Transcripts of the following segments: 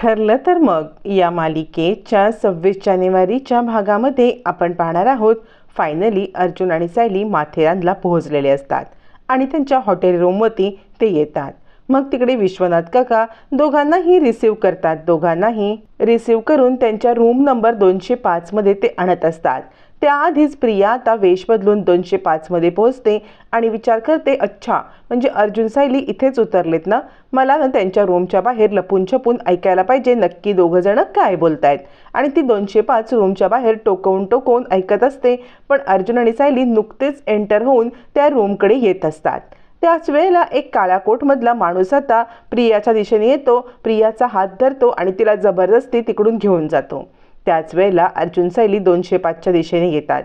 ठरलं तर मग या मालिकेच्या सव्वीस जानेवारीच्या भागामध्ये आपण पाहणार आहोत फायनली अर्जुन आणि सायली माथेरानला पोहोचलेले असतात आणि त्यांच्या हॉटेल रूमवरती ते येतात. मग तिकडे विश्वनाथ काका दोघांनाही रिसीव करतात. दोघांनाही रिसीव करून त्यांच्या रूम नंबर दोनशे पाचमध्ये ते आणत असतात. त्याआधीच प्रिया आता वेश बदलून दोनशे पाचमध्ये पोहोचते आणि विचार करते अच्छा म्हणजे अर्जुन सायली इथेच उतरलेत ना? मला ना त्यांच्या रूमच्या बाहेर लपून छपून ऐकायला पाहिजे नक्की दोघंजणं काय बोलतायत? आणि ती दोनशे पाच रूमच्या बाहेर टोकवून टोकवून ऐकत असते पण अर्जुन आणि सायली नुकतेच एंटर होऊन त्या रूमकडे येत असतात. त्याच वेळेला एक काळ्या कोटमधला माणूस आता प्रियाच्या दिशेने येतो प्रियाचा हात धरतो आणि तिला जबरदस्ती तिकडून घेऊन जातो. त्याच वेळेला अर्जुन सैली दोनशे पाचच्या दिशेने येतात.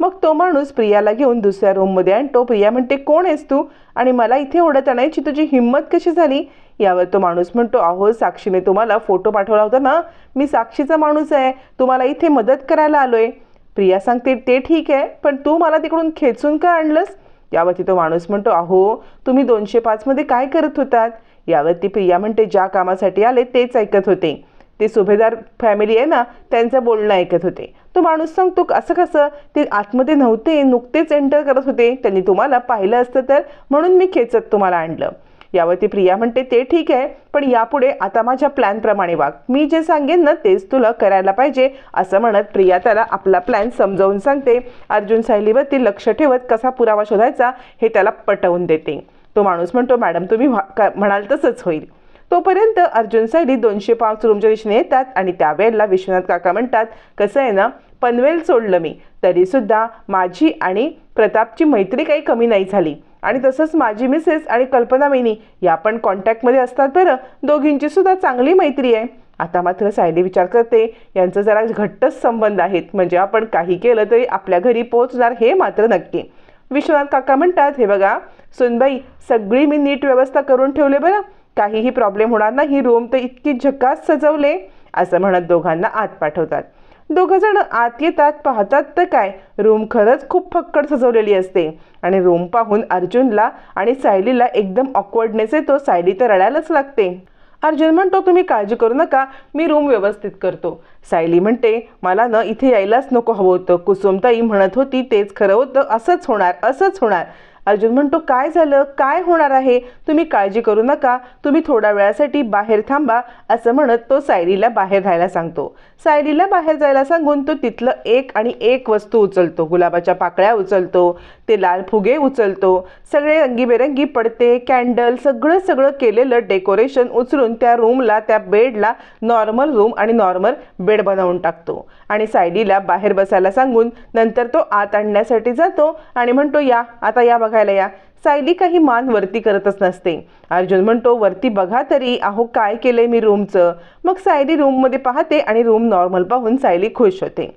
मग तो माणूस प्रियाला घेऊन दुसऱ्या रूममध्ये आणतो प्रिया म्हणते कोण आहेस तू? आणि मला इथे ओढत आणायची तुझी हिंमत कशी झाली? यावर तो माणूस म्हणतो अहो साक्षीने तुम्हाला फोटो पाठवला होता ना? मी साक्षीचा माणूस आहे. तुम्हाला इथे मदत करायला आलोय. प्रिया सांगते ते ठीक आहे पण तू मला तिकडून खेचून का आणलंस? यावरती तो माणूस म्हणतो अहो तुम्ही दोनशे पाचमध्ये काय करत होतात? यावरती प्रिया म्हणते ज्या कामासाठी आले तेच ऐकत होते. ते सुभेदार फॅमिली आहे ना त्यांचं बोलणं ऐकत होते. तो माणूस सांगतो असं कसं? ते आतमध्ये नव्हते नुकतेच एंटर करत होते. त्यांनी तुम्हाला पाहिलं असतं तर म्हणून मी खेचत तुम्हाला आणलं. यावरती प्रिया म्हणते ते ठीक आहे पण यापुढे आता माझ्या प्लॅनप्रमाणे वाग. मी जे सांगेन ना तेच तुला करायला पाहिजे. असं म्हणत प्रिया त्याला आपला प्लॅन समजावून सांगते. अर्जुन सायलीवरती लक्ष ठेवत कसा पुरावा शोधायचा हे त्याला पटवून देते. तो माणूस म्हणतो मॅडम तुम्ही का- म्हणाल तसंच होईल. तोपर्यंत अर्जुन सायली दोनशे पाच रूमच्या दिशेने येतात आणि त्यावेळेला विश्वनाथ काका म्हणतात कसं आहे ना पनवेल सोडलं मी. तरीसुद्धा माझी आणि प्रतापची मैत्री काही कमी नाही झाली. आणि तसंच माझी मिसेस आणि कल्पना मेनी या पण कॉन्टॅक्टमध्ये असतात बरं. दोघींची सुद्धा चांगली मैत्री आहे. आता मात्र सायली विचार करते यांचं जरा घट्टच संबंध आहेत. म्हणजे आपण काही केलं तरी आपल्या घरी पोहोचणार हे मात्र नक्की. विश्वनाथ काका म्हणतात हे बघा सुनबाई सगळी मी नीट व्यवस्था करून ठेवले बरं. काहीही प्रॉब्लेम होणार नाही. रूम तर इतकी झकास सजवले असं म्हणत दोघांना आत पाठवतात. दोघं जण आत येतात पाहतात तर काय रूम खरंच खूप फक्कड सजवलेली असते. आणि रूम पाहून अर्जुनला आणि सायलीला एकदम ऑकवर्डनेस येतो सायली तर रडायलाच लागते. अर्जुन म्हणतो तुम्ही काळजी करू नका मी रूम व्यवस्थित करतो. सायली म्हणते मला न इथे यायलाच नको हवं होतं. कुसुमताई म्हणत होती तेच खरं होतं असंच होणार असंच होणार. अर्जुन म्हणतो काय झालं? काय होणार आहे? तुम्ही काळजी करू नका. तुम्ही थोड्या वेळासाठी बाहेर थांबा असं म्हणत तो सायरीला बाहेर राहायला सांगतो. सायलीला बाहेर जायला सांगून तो तिथलं एक आणि एक वस्तू उचलतो. गुलाबाच्या पाकळ्या उचलतो ते लाल फुगे उचलतो सगळे रंगीबेरंगी पडते कॅन्डल सगळं सगळं केलेलं डेकोरेशन उचलून त्या रूमला त्या बेडला नॉर्मल रूम आणि नॉर्मल बेड बनवून टाकतो. आणि सायलीला बाहेर बसायला सांगून नंतर तो आत आणण्यासाठी जातो आणि म्हणतो या आता या बघायला या. सायली काही मान वरती करतच नसते. अर्जुन म्हणतो वरती बघा तरी अहो काय केलंय मी रूमचं? मग सायली रूममध्ये पाहते आणि रूम नॉर्मल पाहून सायली खुश होते.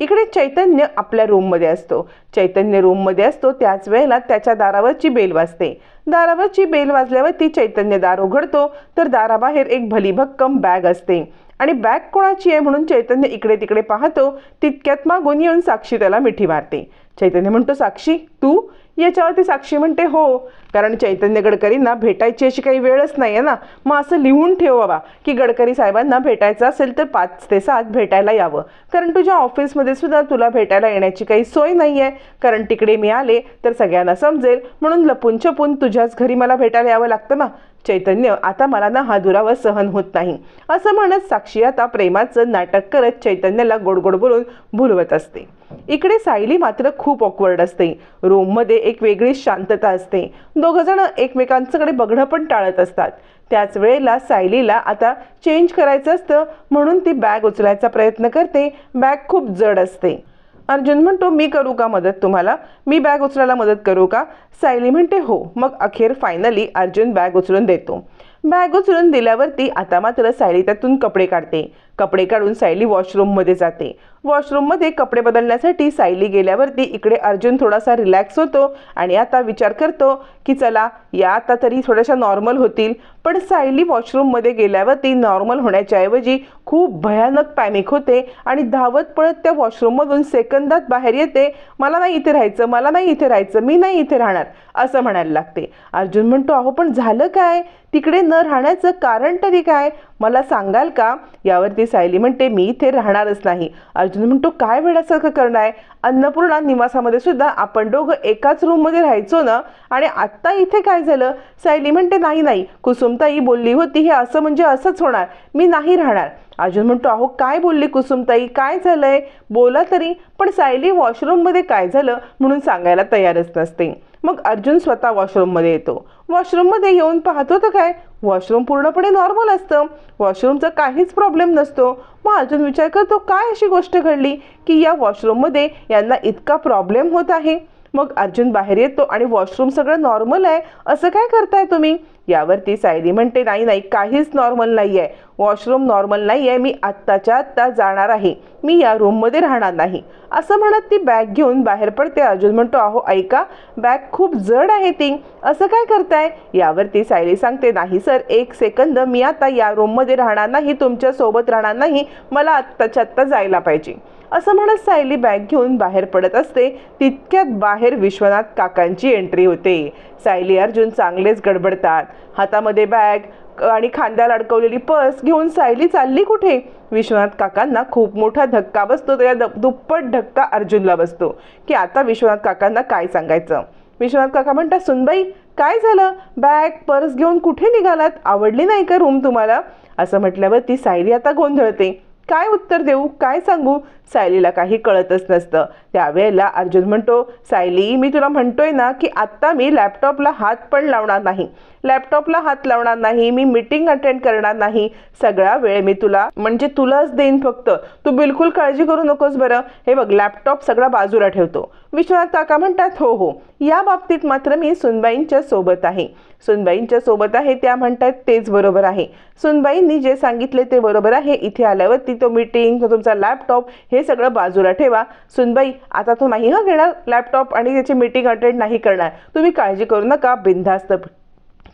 इकडे चैतन्य आपल्या रूममध्ये असतो. चैतन्य रूममध्ये असतो त्याच वेळेला त्याच्या दारावरची बेल वाजते. दारावरची बेल वाजल्यावरती चैतन्य दार उघडतो तर दाराबाहेर एक भलीभक्कम बॅग असते. आणि बॅग कोणाची आहे म्हणून चैतन्य इकडे तिकडे पाहतो तितक्यात मागून येऊन साक्षी त्याला मिठी मारते. चैतन्य म्हणतो साक्षी तू याच्यावरती साक्षी म्हणते हो कारण चैतन्य गडकरींना भेटायची अशी काही वेळच नाही आहे ना. मग असं लिहून ठेव बाबा की गडकरी साहेबांना भेटायचं असेल तर पाच ते सात भेटायला यावं. कारण तुझ्या ऑफिसमध्ये सुद्धा तुला भेटायला येण्याची काही सोय नाही आहे कारण तिकडे मी आले तर सगळ्यांना समजेल. म्हणून लपून छपून तुझ्याच घरी मला भेटायला यावं लागतं ना. चैतन्य आता मला ना हा दुरावा सहन होत नाही. असं म्हणत साक्षी आता प्रेमाचं नाटक करत चैतन्याला गोड गोड बोलून भुलवत असते. इकडे सायली मात्र खूप ऑकवर्ड असते. रूममध्ये एक वेगळीच शांतता असते. दोघं जण एकमेकांकडे बघणं पण टाळत असतात. त्याच वेळेला सायलीला आता चेंज करायचं असतं म्हणून ती बॅग उचलायचा प्रयत्न करते. बॅग खूप जड असते. अर्जुन म्हणतो मी करू का मदत तुम्हाला? मी बॅग उचलायला मदत करू का? सायली म्हणते हो. मग अखेर फायनली अर्जुन बॅग उचलून देतो. बॅग उचलून दिल्यावरती आता मात्र सायली त्यातून कपडे काढते. कपडे काढून सायली वॉशरूममध्ये जाते. वॉशरूममध्ये कपडे बदलण्यासाठी सायली गेल्यावरती इकडे अर्जुन थोडासा रिलॅक्स होतो आणि आता विचार करतो की चला या आता तरी थोड्याशा नॉर्मल होतील. पण सायली वॉशरूममध्ये गेल्यावरती नॉर्मल होण्याच्या ऐवजी खूप भयानक पॅनिक होते आणि धावत पळत त्या वॉशरूममधून सेकंदात बाहेर येते. मला नाही इथे राहायचं मला नाही इथे राहायचं मी नाही इथे राहणार असं म्हणायला लागते. अर्जुन म्हणतो अहो पण झालं काय? तिकडे न राहण्याचं कारण तरी काय? मला सांगाल का? यावरती सायली म्हणते मी इथे राहणारच नाही. अर्जुन म्हणतो काय वेळासारखं करणार अन्नपूर्णा निवासामध्ये सुद्धा आपण दोघं एकाच रूममध्ये राहायचो ना? आणि आत्ता इथे काय झालं? सायली म्हणते नाही नाही. कुसुमताई बोलली होती हे असं म्हणजे असंच होणार. मी नाही राहणार. अर्जुन म्हणतो अहो काय बोलली कुसुमताई? काय झालंय? बोला तरी. पण सायली वॉशरूममध्ये काय झालं म्हणून सांगायला तयारच नसते. मग अर्जुन स्वतः वॉशरूममध्ये येतो. वॉशरूममध्ये येऊन पाहतो तर काय? वॉशरूम पूर्णपणे नॉर्मल असतं. वॉशरूमचा काहीच प्रॉब्लेम नसतो. मग अर्जुन विचार करतो काय अशी गोष्ट घडली की या वॉशरूममध्ये यांना इतका प्रॉब्लेम होत आहे? मग अर्जुन बाहेर येतो आणि वॉशरूम सगळं नॉर्मल आहे. असं काय करताय तुम्ही? यावरती सायली म्हणते नाही नाही काहीच नॉर्मल नाही आहे वॉशरूम नॉर्मल नाही आहे मी आत्ताच्या आत्ता जाणार आहे. मी या रूममध्ये राहणार नाही. असं म्हणत ती बॅग घेऊन बाहेर पडते. अर्जुन म्हणतो अहो ऐका बॅग खूप जड आहे ती. असं काय करताय? यावरती सायली सांगते नाही सर एक सेकंद मी आता या रूममध्ये राहणार नाही तुमच्यासोबत राहणार नाही. मला आत्ताच्या आत्ता जायला पाहिजे. असं म्हणत सायली बॅग घेऊन बाहेर पडत असते. तितक्यात बाहेर विश्वनाथ काकांची एंट्री होते. सायली अर्जुन चांगलेच गडबडतात. हातामध्ये बॅग आणि खांद्याला अडकवलेली पर्स घेऊन सायली चालली कुठे? विश्वनाथ काकांना खूप मोठा धक्का बसतो. त्या दुप्पट धक्का अर्जुनला बसतो. की आता विश्वनाथ काकांना काय सांगायचं? विश्वनाथ काका म्हणतात सुनबाई काय झालं? बॅग पर्स घेऊन कुठे निघालात? आवडली नाही का रूम तुम्हाला? असं म्हटल्यावर ती सायली आता गोंधळते. काय उत्तर देऊ? काय सांगू? सायलीला काही कळतच नसतं. त्यावेळेला अर्जुन म्हणतो सायली मी तुला म्हणतोय ना की आत्ता मी लॅपटॉपला हात पण लावणार नाही. लॅपटॉपला हात लावणार नाही मी मीटिंग अटेंड करणार नाही. सगळा वेळ मी तुला म्हणजे तुलाच देईन फक्त. तू बिलकुल काळजी करू नकोस बरं. हे बघ लॅपटॉप सगळा बाजूला ठेवतो. विश्वनाथ काका म्हणतात हो हो. या बाबतीत मात्र मी सुनबाईंच्या सोबत आहे. सुनबाईंच्या सोबत आहे त्या म्हणतात तेच बरोबर आहे. सुनबाईंनी जे सांगितले ते बरोबर आहे. इथे आल्यावरती तो मीटिंग तो तुमचा लॅपटॉप हे सगळं बाजूला ठेवा. सुनबाई आता तो नाही हा घेणार लॅपटॉप आणि त्याची मीटिंग अटेंड नाही करणार. तुम्ही काळजी करू नका बिनधास्त.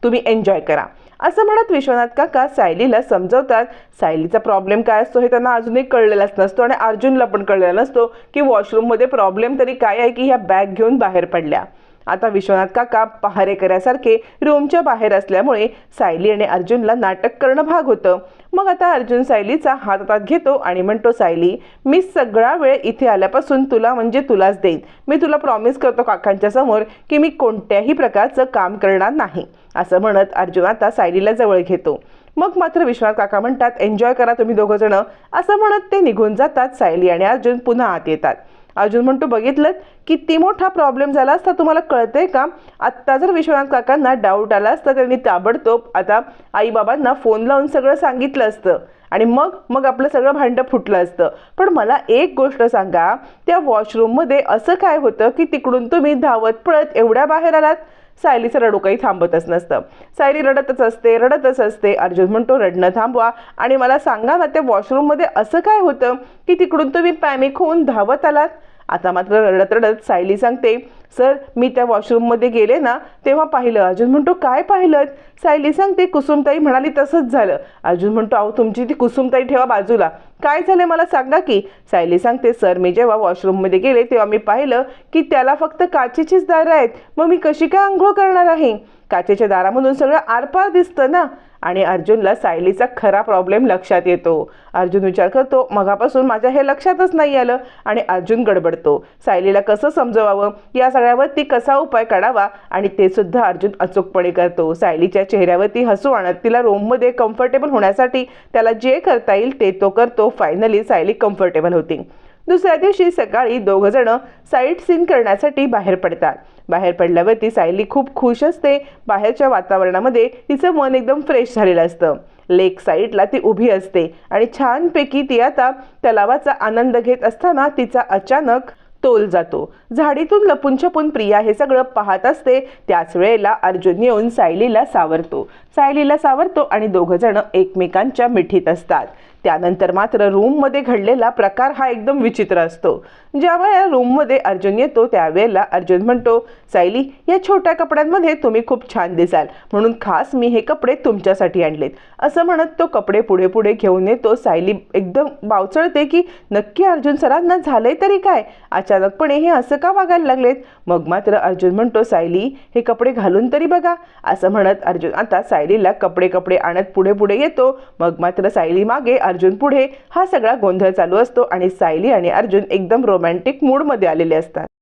तुम्ही एन्जॉय करा. असं म्हणत विश्वनाथ काका सायलीला समजवतात. सायलीचा प्रॉब्लेम काय असतो हे त्यांना अजूनही कळलेलाच नसतो आणि अर्जुनला पण कळलेला नसतो की वॉशरूममध्ये प्रॉब्लेम तरी काय आहे की ह्या बॅग घेऊन बाहेर पडल्या. आता विश्वनाथ काका पहारेकऱ्यासारखे रूमच्या बाहेर असल्यामुळे सायली आणि अर्जुनला नाटक करणं भाग होतं. मग आता अर्जुन सायलीचा हात हातात घेतो आणि म्हणतो सायली मी सगळा वेळ इथे आल्यापासून तुला म्हणजे तुलाच देईन. मी तुला प्रॉमिस करतो काकांच्या समोर की मी कोणत्याही प्रकारचं काम करणार नाही असं म्हणत अर्जुन आता सायलीला जवळ घेतो. मग मात्र विश्वनाथ काका म्हणतात एन्जॉय करा तुम्ही दोघंजणं असं म्हणत ते निघून जातात. सायली आणि अर्जुन पुन्हा आत येतात. अर्जुन म्हणतो बघितलं किती मोठा प्रॉब्लेम झाला असता तुम्हाला कळतंय का? आत्ता जर विश्वनाथ काकांना डाऊट आला असता त्यांनी ताबडतोब आता आईबाबांना फोन लावून सगळं सांगितलं असतं. आणि मग मग आपलं सगळं भांडं फुटलं असतं. पण मला एक गोष्ट सांगा त्या वॉशरूममध्ये असं काय होतं की तिकडून तुम्ही धावत पळत एवढ्या बाहेर आलात? सायलीचं रडू काही थांबतच नसतं. सायली रडतच असते रडतच असते. अर्जुन म्हणतो रडणं थांबवा. आणि मला सांगा ना त्या वॉशरूममध्ये असं काय होतं की तिकडून तुम्ही पॅनिक होऊन धावत आलात? आता मात्र रडत रडत सायली सांगते सर मी त्या वॉशरूममध्ये गेले ना तेव्हा पाहिलं. अर्जुन म्हणतो काय पाहिलं? सायली सांगते कुसुमताई म्हणाली तसंच झालं. अर्जुन म्हणतो अहो तुमची ती कुसुमताई ठेवा बाजूला. काय झालं मला सांगा की? सायली सांगते सर मी जेव्हा वॉशरूममध्ये गेले तेव्हा मी पाहिलं की त्याला फक्त काचेचीच दारं आहेत. मग मी कशी काय आंघोळ करणार आहे? काचेच्या दारामधून सगळं आरपार दिसतं ना. आणि अर्जुनला सायलीचा खरा प्रॉब्लेम लक्षात येतो. अर्जुन विचार करतो मगापासून माझ्या हे लक्षातच नाही आलं. आणि अर्जुन गडबडतो. सायलीला कसं समजवावं? या सगळ्यावर ती कसा उपाय काढावा? आणि ते सुद्धा अर्जुन अचूकपणे करतो. सायलीच्या चेहऱ्यावरती हसू आणत तिला रोममध्ये कम्फर्टेबल होण्यासाठी त्याला जे करता येईल ते तो करतो. फायनली सायली कम्फर्टेबल होती. दुसऱ्या दिवशी सकाळी दोघं जण साईट सीन करण्यासाठी बाहेर पडतात. बाहेर पडल्यावरती सायली खूप खुश असते. बाहेरच्या वातावरणामध्ये तिचं मन एकदम फ्रेश झालेलं असतं. लेक साईडला ती उभी असते आणि छानपैकी ती आता तलावाचा आनंद घेत असताना तिचा अचानक तोल जातो. झाडीतून लपून छपून प्रिया हे सगळं पाहत असते. त्याच वेळेला अर्जुन येऊन सायलीला सावरतो. सायलीला सावरतो आणि दोघं जण एकमेकांच्या मिठीत असतात. त्यानंतर मात्र रूममध्ये घडलेला प्रकार हा एकदम विचित्र असतो. ज्यावेळेला या रूममध्ये अर्जुन येतो त्यावेळेला अर्जुन म्हणतो सायली या छोट्या कपड्यांमध्ये तुम्ही खूप छान दिसाल. म्हणून खास मी हे कपडे तुमच्यासाठी आणलेत. असं म्हणत तो कपडे पुढे पुढे घेऊन येतो. सायली एकदम बावचळते की नक्की अर्जुन सरांना झालंय तरी काय? अचानकपणे हे असं का वागायला लागलेत? मग मात्र अर्जुन म्हणतो सायली हे कपडे घालून तरी बघा. असं म्हणत अर्जुन आता सायलीला कपडे कपडे आणत पुढे पुढे येतो. मग मात्र सायली मागे अर्जुन पुढे. हा सगळा गोंधळ चालू असतो आणि सायली आणि अर्जुन एकदम रोमॅन्टिक मूडमध्ये आलेले असतात.